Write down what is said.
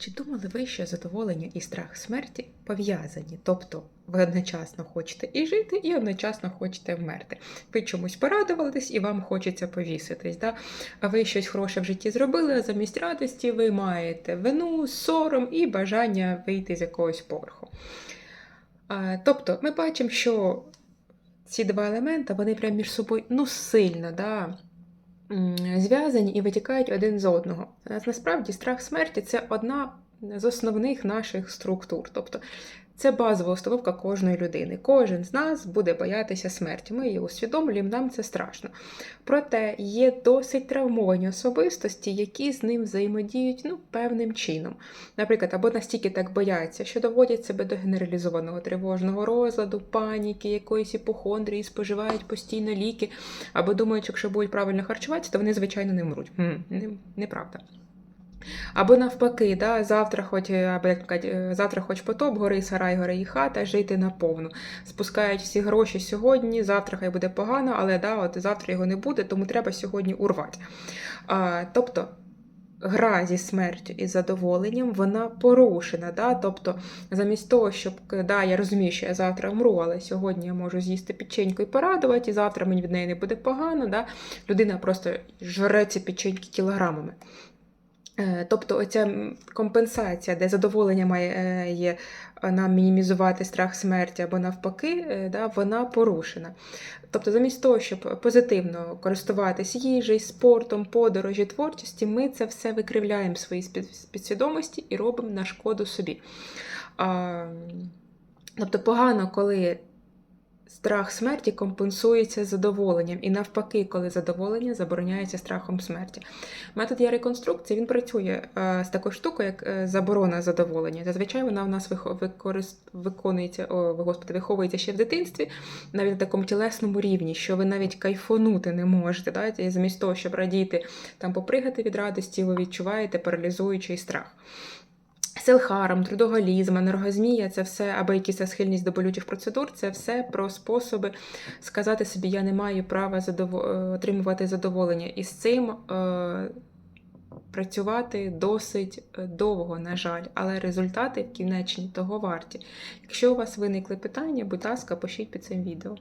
Чи думали ви, що задоволення і страх смерті пов'язані? Тобто ви одночасно хочете і жити, і одночасно хочете вмерти. Ви чомусь порадувались і вам хочеться повіситись. Да? А ви щось хороше в житті зробили, а замість радості ви маєте вину, сором і бажання вийти з якогось поверху. Тобто ми бачимо, що ці два елементи вони прям між собою ну, сильно да, зв'язані і витікають один з одного. Насправді страх смерті це одна з основних наших структур. Тобто це базова установка кожної людини. Кожен з нас буде боятися смерті. Ми її усвідомлюємо, нам це страшно. Проте є досить травмовані особистості, які з ним взаємодіють ну, певним чином. Наприклад, або настільки так бояться, що доводять себе до генералізованого тривожного розладу, паніки, якоїсь іпохондрії, споживають постійно ліки, або думають, що якщо будуть правильно харчуватися, то вони, звичайно, не мруть. М, не, неправда. Або навпаки, да, завтра хоч, е, або як кажуть, е, завтра хоч потоп, гори сарай, гори і хата, жити наповну. Спускають всі гроші сьогодні, завтра хай буде погано, але да, от завтра його не буде, тому треба сьогодні урвати. А, тобто гра зі смертю і задоволенням, вона порушена. Да? Тобто, замість того, щоб да, я розумію, що я завтра вмру, але сьогодні я можу з'їсти печеньку і порадувати, і завтра мені від неї не буде погано. Да? Людина просто жре ці печеньки кілограмами. Е, Тобто оця компенсація, де задоволення має е, е, нам мінімізувати страх смерті або навпаки, да, вона порушена. Тобто, замість того, щоб позитивно користуватись їжею, спортом, подорожі, творчості, ми це все викривляємо в своїй підсвідомості і робимо на шкоду собі. Тобто погано, коли страх смерті компенсується задоволенням, і навпаки, коли задоволення забороняється страхом смерті. Метод є реконструкції, він працює е, з такою штукою, як е, заборона задоволення. Зазвичай вона у нас виконується, о, господи, виховується ще в дитинстві, навіть на такому тілесному рівні, що ви навіть кайфонути не можете. Да? І замість того, щоб радіти, там попригати від радості, ви відчуваєте паралізуючий страх. Селхарм, трудоголізм, енергозмія це все, або якісь схильність до болючих процедур, це все про способи сказати собі, я не маю права задово... е, отримувати задоволення. І з цим е... працювати досить е, довго, на жаль, але результати кінечні того варті. Якщо у вас виникли питання, будь ласка, пишіть під цим відео.